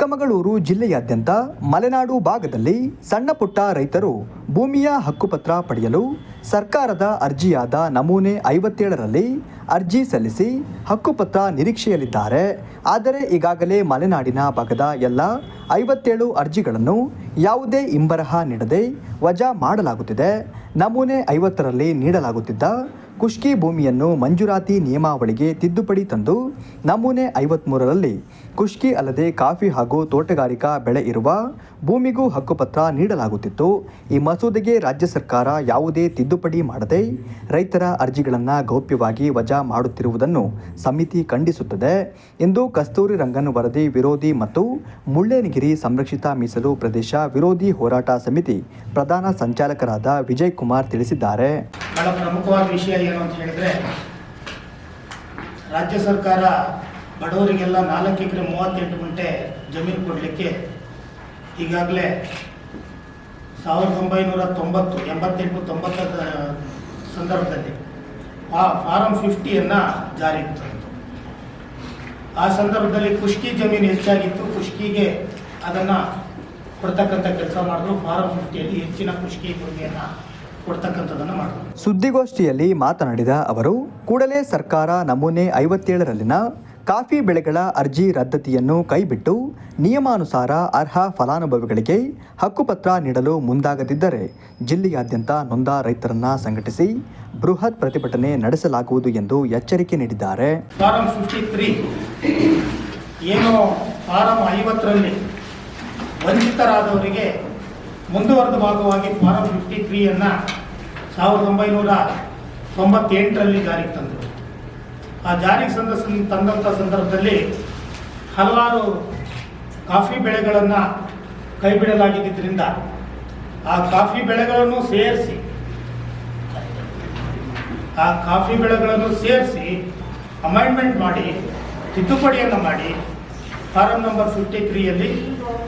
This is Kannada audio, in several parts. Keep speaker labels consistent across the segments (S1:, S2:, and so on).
S1: ಚಿಕ್ಕಮಗಳೂರು ಜಿಲ್ಲೆಯಾದ್ಯಂತ ಮಲೆನಾಡು ಭಾಗದಲ್ಲಿ ಸಣ್ಣ ಪುಟ್ಟ ರೈತರು ಭೂಮಿಯ ಹಕ್ಕುಪತ್ರ ಪಡೆಯಲು ಸರ್ಕಾರದ ಅರ್ಜಿಯಾದ ನಮೂನೆ ಐವತ್ತೇಳರಲ್ಲಿ ಅರ್ಜಿ ಸಲ್ಲಿಸಿ ಹಕ್ಕುಪತ್ರ ನಿರೀಕ್ಷೆಯಲ್ಲಿದ್ದಾರೆ. ಆದರೆ ಈಗಾಗಲೇ ಮಲೆನಾಡಿನ ಭಾಗದ ಎಲ್ಲ ಐವತ್ತೇಳು ಅರ್ಜಿಗಳನ್ನು ಯಾವುದೇ ಇಂಬರಹ ನೀಡದೆ ವಜಾ ಮಾಡಲಾಗುತ್ತಿದೆ. ನಮೂನೆ ಐವತ್ತರಲ್ಲಿ ನೀಡಲಾಗುತ್ತಿದ್ದ ಕುಷ್ಕಿ ಭೂಮಿಯನ್ನು ಮಂಜೂರಾತಿ ನಿಯಮಾವಳಿಗೆ ತಿದ್ದುಪಡಿ ತಂದು ನಮೂನೆ ಐವತ್ಮೂರರಲ್ಲಿ ಕುಷ್ಕಿ ಅಲ್ಲದೆ ಕಾಫಿ ಹಾಗೂ ತೋಟಗಾರಿಕಾ ಬೆಳೆ ಇರುವ ಭೂಮಿಗೂ ಹಕ್ಕುಪತ್ರ ನೀಡಲಾಗುತ್ತಿತ್ತು. ಈ ಮಸೂದೆಗೆ ರಾಜ್ಯ ಸರ್ಕಾರ ಯಾವುದೇ ತಿದ್ದುಪಡಿ ಮಾಡದೆ ರೈತರ ಅರ್ಜಿಗಳನ್ನು ಗೌಪ್ಯವಾಗಿ ವಜಾ ಮಾಡುತ್ತಿರುವುದನ್ನು ಸಮಿತಿ ಖಂಡಿಸುತ್ತದೆ ಎಂದು ಕಸ್ತೂರಿ ರಂಗನ್ ವರದಿ ವಿರೋಧಿ ಮತ್ತು ಮುಳ್ಳೇನಗಿರಿ ಸಂರಕ್ಷಿತ ಮೀಸಲು ಪ್ರದೇಶ ವಿರೋಧಿ ಹೋರಾಟ ಸಮಿತಿ ಪ್ರಧಾನ ಸಂಚಾಲಕರಾದ ವಿಜಯ್ ಕುಮಾರ್ ತಿಳಿಸಿದ್ದಾರೆ.
S2: ಪ್ರಮುಖವಾದ ವಿಷಯ ಏನು ಅಂತ ಹೇಳಿದ್ರೆ, ರಾಜ್ಯ ಸರ್ಕಾರ ಬಡವರಿಗೆಲ್ಲ ನಾಲ್ಕು ಎಕರೆ ಮೂವತ್ತೆಂಟು ಗುಂಟೆ ಜಮೀನು ಕೊಡಲಿಕ್ಕೆ ಈಗಾಗಲೇ ಸಾವಿರದ ಒಂಬೈನೂರ ತೊಂಬತ್ತು, ಎಂಬತ್ತೆಂಟು ತೊಂಬತ್ತರ ಸಂದರ್ಭದಲ್ಲಿ ಆ ಫಾರಂ ಫಿಫ್ಟಿಯನ್ನು ಜಾರಿಗೆ ತಂತು ಆ ಸಂದರ್ಭದಲ್ಲಿ ಕುಷ್ಕಿ ಜಮೀನು ಹೆಚ್ಚಾಗಿತ್ತು. ಕುಷ್ಕಿಗೆ ಅದನ್ನು ಕೊಡ್ತಕ್ಕಂಥ ಕೆಲಸ ಮಾಡಿದ್ರು. ಫಾರಂ ಫಿಫ್ಟಿಯಲ್ಲಿ ಹೆಚ್ಚಿನ ಕುಷ್ಕಿ ಭೂಮಿಯನ್ನು ಕೊಡ್ತಕ್ಕಂಥದ್ದನ್ನು ಮಾಡಿದ್ರು
S1: ಸುದ್ದಿಗೋಷ್ಠಿಯಲ್ಲಿ ಮಾತನಾಡಿದ ಅವರು ಕೂಡಲೇ ಸರ್ಕಾರ ನಮೂನೆ ಐವತ್ತೇಳರಲ್ಲಿನ ಕಾಫಿ ಬೆಳೆಗಳ ಅರ್ಜಿ ರದ್ದತಿಯನ್ನು ಕೈಬಿಟ್ಟು ನಿಯಮಾನುಸಾರ ಅರ್ಹ ಫಲಾನುಭವಿಗಳಿಗೆ ಹಕ್ಕುಪತ್ರ ನೀಡಲು ಮುಂದಾಗದಿದ್ದರೆ ಜಿಲ್ಲೆಯಾದ್ಯಂತ ನೊಂದ ರೈತರನ್ನ ಸಂಘಟಿಸಿ ಬೃಹತ್ ಪ್ರತಿಭಟನೆ ನಡೆಸಲಾಗುವುದು ಎಂದು ಎಚ್ಚರಿಕೆ ನೀಡಿದ್ದಾರೆ.
S2: ಫಾರಂ ಫಿಫ್ಟಿ ತ್ರೀ ಏನು ಫಾರಂ ಐವತ್ತರಲ್ಲಿ ವಂಚಿತರಾದವರಿಗೆ ಮುಂದುವರೆದ ಭಾಗವಾಗಿ ಫಾರಂ ಫಿಫ್ಟಿ ತ್ರೀಯನ್ನು ಸಾವಿರದ ಒಂಬೈನೂರ ತೊಂಬತ್ತೆಂಟರಲ್ಲಿ ಜಾರಿಗೆ ತಂದರು. ಆ ಜಾರಿಗೆ ಸಂದ ತಂದಂಥ ಸಂದರ್ಭದಲ್ಲಿ ಹಲವಾರು ಕಾಫಿ ಬೆಳೆಗಳನ್ನು ಕೈಬಿಡಲಾಗಿದ್ದರಿಂದ ಆ ಕಾಫಿ ಬೆಳೆಗಳನ್ನು ಸೇರಿಸಿ, ಆ ಕಾಫಿ ಬೆಳೆಗಳನ್ನು ಸೇರಿಸಿ ಅಮೈಂಡ್ಮೆಂಟ್ ಮಾಡಿ, ತಿದ್ದುಪಡಿಯನ್ನು ಮಾಡಿ ಫಾರಂ ನಂಬರ್ ಫಿಫ್ಟಿ ತ್ರೀಯಲ್ಲಿ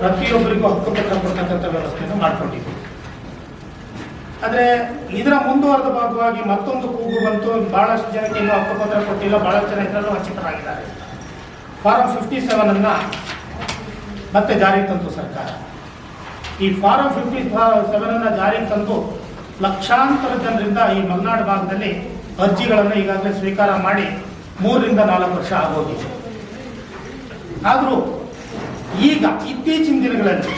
S2: ಪ್ರತಿಯೊಬ್ಬರಿಗೂ ಹಕ್ಕುಪತ್ರ ಕೊಡ್ತಕ್ಕಂಥ ವ್ಯವಸ್ಥೆಯನ್ನು ಮಾಡಿಕೊಂಡಿದ್ವಿ ಆದರೆ ಇದರ ಮುಂದುವರೆದ ಭಾಗವಾಗಿ ಮತ್ತೊಂದು ಕೂಗು ಬಂತು. ಭಾಳಷ್ಟು ಜನಕ್ಕೆ ಇನ್ನೂ ಹಕ್ಕುಪತ್ರ ಕೊಟ್ಟಿಲ್ಲ. ಭಾಳಷ್ಟು ಜನ ಇದರಲ್ಲೂ ವಂಚಿತರಾಗಿದ್ದಾರೆ ಫಾರಂ ಫಿಫ್ಟಿ ಸೆವೆನನ್ನು ಮತ್ತೆ ಜಾರಿಗೆ ತಂತು ಸರ್ಕಾರ. ಈ ಫಾರಂ ಫಿಫ್ಟಿ ಸೆವೆನನ್ನು ಜಾರಿಗೆ ತಂದು ಲಕ್ಷಾಂತರ ಜನರಿಂದ ಈ ಮಲೆನಾಡು ಭಾಗದಲ್ಲಿ ಅರ್ಜಿಗಳನ್ನು ಈಗಾಗಲೇ ಸ್ವೀಕಾರ ಮಾಡಿ ಮೂರರಿಂದ ನಾಲ್ಕು ವರ್ಷ ಆಗೋಗಿದೆ. ಆದರೂ ಈಗ ಇತ್ತೀಚಿನ ದಿನಗಳಲ್ಲಿ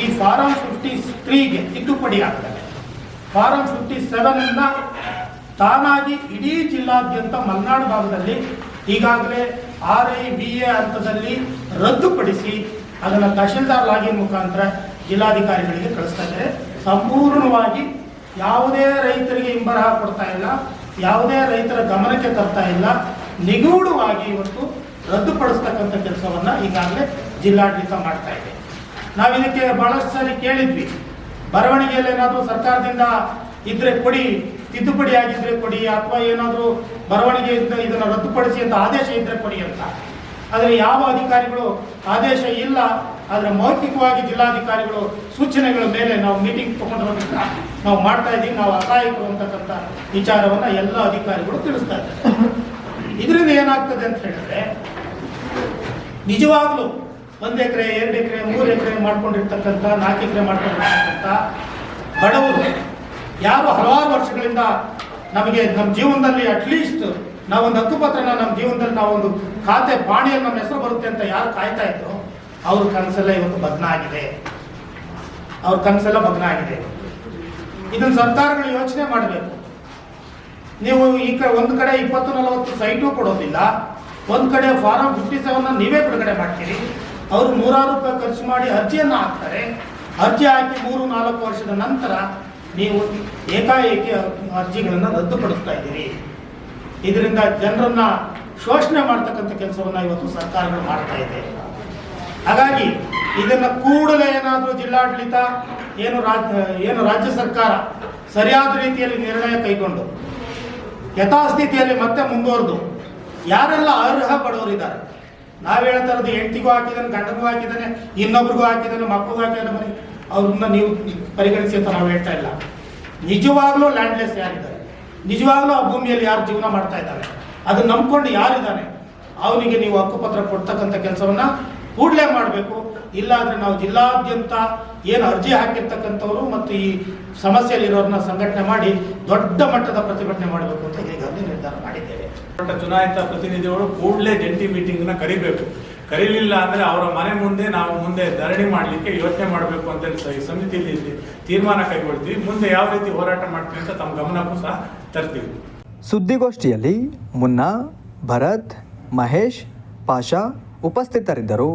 S2: ಈ ಫಾರಂ ಫಿಫ್ಟಿ ತ್ರೀಗೆ ತಿದ್ದುಪಡಿ ಆಗ್ತದೆ. ಫಾರಂ ಫಿಫ್ಟಿ ಸೆವೆನಿಂದ ತಾನಾಗಿ ಇಡೀ ಜಿಲ್ಲಾದ್ಯಂತ ಮಲೆನಾಡು ಭಾಗದಲ್ಲಿ ಈಗಾಗಲೇ ಆರ್ ಐ, ಬಿ ಎ ಹಂತದಲ್ಲಿ ರದ್ದುಪಡಿಸಿ ಅದನ್ನು ತಹಶೀಲ್ದಾರ್ ಲಾಗಿನ್ ಮುಖಾಂತರ ಜಿಲ್ಲಾಧಿಕಾರಿಗಳಿಗೆ ಕಳಿಸ್ತಾ ಇದ್ದಾರೆ. ಸಂಪೂರ್ಣವಾಗಿ ಯಾವುದೇ ರೈತರಿಗೆ ಹಿಂಬರಹ ಕೊಡ್ತಾ ಇಲ್ಲ, ಯಾವುದೇ ರೈತರ ಗಮನಕ್ಕೆ ತರ್ತಾ ಇಲ್ಲ. ನಿಗೂಢವಾಗಿ ಇವತ್ತು ರದ್ದುಪಡಿಸ್ತಕ್ಕಂಥ ಕೆಲಸವನ್ನ ಈಗಾಗಲೇ ಜಿಲ್ಲಾಡಳಿತ ಮಾಡ್ತಾ ಇದೆ. ನಾವು ಇದಕ್ಕೆ ಬಹಳಷ್ಟು ಸಾರಿ ಕೇಳಿದ್ವಿ. ಬರವಣಿಗೆಯಲ್ಲಿ ಏನಾದರೂ ಸರ್ಕಾರದಿಂದ ಇದ್ರೆ ಕೊಡಿ, ತಿದ್ದುಪಡಿ ಆಗಿದ್ರೆ ಕೊಡಿ, ಅಥವಾ ಏನಾದರೂ ಬರವಣಿಗೆಯಿಂದ ಇದನ್ನು ರದ್ದುಪಡಿಸಿ ಅಂತ ಆದೇಶ ಇದ್ರೆ ಕೊಡಿ ಅಂತ. ಆದರೆ ಯಾವ ಅಧಿಕಾರಿಗಳು ಆದೇಶ ಇಲ್ಲ, ಆದರೆ ಮೌಖಿಕವಾಗಿ ಜಿಲ್ಲಾಧಿಕಾರಿಗಳು ಸೂಚನೆಗಳ ಮೇಲೆ ನಾವು ಮೀಟಿಂಗ್ ತಗೊಂಡಿರೋದ್ರಿಂದ ನಾವು ಮಾಡ್ತಾ ಇದ್ದೀವಿ, ನಾವು ಅಸಹಾಯಕರು ಅಂತಕ್ಕಂಥ ವಿಚಾರವನ್ನು ಎಲ್ಲ ಅಧಿಕಾರಿಗಳು ತಿಳಿಸ್ತಾ ಇದ್ದಾರೆ. ಇದರಿಂದ ಏನಾಗ್ತದೆ ಅಂತ ಹೇಳಿದ್ರೆ ನಿಜವಾಗ್ಲೂ ಒಂದು ಎಕರೆ, ಎರಡು ಎಕರೆ, ಮೂರು ಎಕರೆ ಮಾಡ್ಕೊಂಡಿರ್ತಕ್ಕಂಥ, ನಾಲ್ಕು ಎಕರೆ ಮಾಡ್ಕೊಂಡಿರ್ತಕ್ಕಂಥ ಬಡವರು ಯಾರು ಹಲವಾರು ವರ್ಷಗಳಿಂದ ನಮಗೆ ನಮ್ಮ ಜೀವನದಲ್ಲಿ ಅಟ್ಲೀಸ್ಟ್ ನಾವೊಂದು ಹಕ್ಕುಪತ್ರನ ನಮ್ಮ ಜೀವನದಲ್ಲಿ ನಾವೊಂದು ಖಾತೆ ಪಾಣಿಯಲ್ಲಿ ನಮ್ಮ ಹೆಸರು ಬರುತ್ತೆ ಅಂತ ಯಾರು ಕಾಯ್ತಾ ಇದ್ರು, ಅವ್ರ ಕನಸೆಲ್ಲ ಇವತ್ತು ಭಗ್ನ ಆಗಿದೆ. ಅವ್ರ ಕನಸೆಲ್ಲ ಭಗ್ನ ಆಗಿದೆ. ಇದನ್ನು ಸರ್ಕಾರಗಳು ಯೋಚನೆ ಮಾಡಬೇಕು. ನೀವು ಈ ಕಡೆ ಒಂದು ಕಡೆ ಇಪ್ಪತ್ತು ನಲವತ್ತು ಸೈಟು ಕೊಡೋದಿಲ್ಲ. ಒಂದು ಕಡೆ ಫಾರಂ ಫಿಫ್ಟಿ ಸೆವೆನ್ ನೀವೇ ಬಿಡುಗಡೆ ಮಾಡ್ತೀರಿ. ಅವರು ನೂರಾರು ರೂಪಾಯಿ ಖರ್ಚು ಮಾಡಿ ಅರ್ಜಿಯನ್ನು ಹಾಕ್ತಾರೆ. ಅರ್ಜಿ ಹಾಕಿ ಮೂರು, ನಾಲ್ಕು ವರ್ಷದ ನಂತರ ನೀವು ಏಕಾಏಕಿ ಅರ್ಜಿಗಳನ್ನು ರದ್ದುಪಡಿಸ್ತಾ ಇದ್ದೀರಿ. ಇದರಿಂದ ಜನರನ್ನ ಶೋಷಣೆ ಮಾಡ್ತಕ್ಕಂಥ ಕೆಲಸವನ್ನು ಇವತ್ತು ಸರ್ಕಾರಗಳು ಮಾಡ್ತಾ ಇದೆ. ಹಾಗಾಗಿ ಇದನ್ನು ಕೂಡಲೇ ಏನಾದರೂ ಜಿಲ್ಲಾಡಳಿತ, ಏನು ರಾಜ್ಯ ಏನು ರಾಜ್ಯ ಸರ್ಕಾರ ಸರಿಯಾದ ರೀತಿಯಲ್ಲಿ ನಿರ್ಣಯ ಕೈಗೊಂಡು, ಯಥಾಸ್ಥಿತಿಯಲ್ಲಿ ಮತ್ತೆ ಮುಂದುವರೆದು ಯಾರೆಲ್ಲ ಅರ್ಹ ಬಡವರಿದ್ದಾರೆ? ನಾವು ಹೇಳ್ತಾ ಇರೋದು ಹೆಂಡತಿಗೂ ಹಾಕಿದ್ದಾನೆ, ಗಂಡನಿಗೂ ಹಾಕಿದ್ದಾನೆ, ಇನ್ನೊಬ್ರಿಗೂ ಹಾಕಿದ್ದಾನೆ, ಮಕ್ಕಳಿಗೂ ಹಾಕಿದ್ದಾನೆ, ಮನೆ. ಅವ್ರನ್ನ ನೀವು ಪರಿಗಣಿಸಿ ಅಂತ ನಾವು ಹೇಳ್ತಾ ಇಲ್ಲ. ನಿಜವಾಗ್ಲೂ ಲ್ಯಾಂಡ್ಲೆಸ್ ಯಾರಿದ್ದಾರೆ? ನಿಜವಾಗ್ಲೂ ಆ ಭೂಮಿಯಲ್ಲಿ ಯಾರು ಜೀವನ ಮಾಡ್ತಾ ಇದ್ದಾರೆ? ಅದನ್ನ ನಂಬ್ಕೊಂಡು ಯಾರಿದ್ದಾನೆ ಅವನಿಗೆ ನೀವು ಹಕ್ಕುಪತ್ರ ಕೊಡ್ತಕ್ಕಂಥ ಕೆಲಸವನ್ನ ಕೂಡಲೇ ಮಾಡಬೇಕು. ಇಲ್ಲಾಂದರೆ ನಾವು ಜಿಲ್ಲಾದ್ಯಂತ ಏನು ಅರ್ಜಿ ಹಾಕಿರ್ತಕ್ಕಂಥವ್ರು ಮತ್ತು ಈ ಸಮಸ್ಯೆಯಲ್ಲಿರೋರನ್ನ ಸಂಘಟನೆ ಮಾಡಿ ದೊಡ್ಡ ಮಟ್ಟದ ಪ್ರತಿಭಟನೆ ಮಾಡಬೇಕು ಅಂತ ಈಗಾಗಲೇ ನಿರ್ಧಾರ ಮಾಡಿದ್ದೇವೆ.
S3: ದೊಡ್ಡ ಚುನಾಯಿತ ಪ್ರತಿನಿಧಿಗಳು ಕೂಡಲೇ ಜಂಟಿ ಮೀಟಿಂಗ್ನ ಕರಿಬೇಕು. ಕರೀಲಿಲ್ಲ ಅಂದರೆ ಅವರ ಮನೆ ಮುಂದೆ ನಾವು ಮುಂದೆ ಧರಣಿ ಮಾಡಲಿಕ್ಕೆ ಯೋಚನೆ ಮಾಡಬೇಕು ಅಂತ ಹೇಳಿ ಈ ಸಮಿತಿಯಲ್ಲಿ ತೀರ್ಮಾನ ಕೈಗೊಳ್ತೀವಿ. ಮುಂದೆ ಯಾವ ರೀತಿ ಹೋರಾಟ ಮಾಡ್ತೀವಿ ಅಂತ ತಮ್ಮ ಗಮನಕ್ಕೂ ಸಹ ತರ್ತೀವಿ.
S1: ಸುದ್ದಿಗೋಷ್ಠಿಯಲ್ಲಿ ಮುನ್ನಾ ಭರತ್ ಮಹೇಶ್ ಪಾಷಾ ಉಪಸ್ಥಿತರಿದ್ದರು.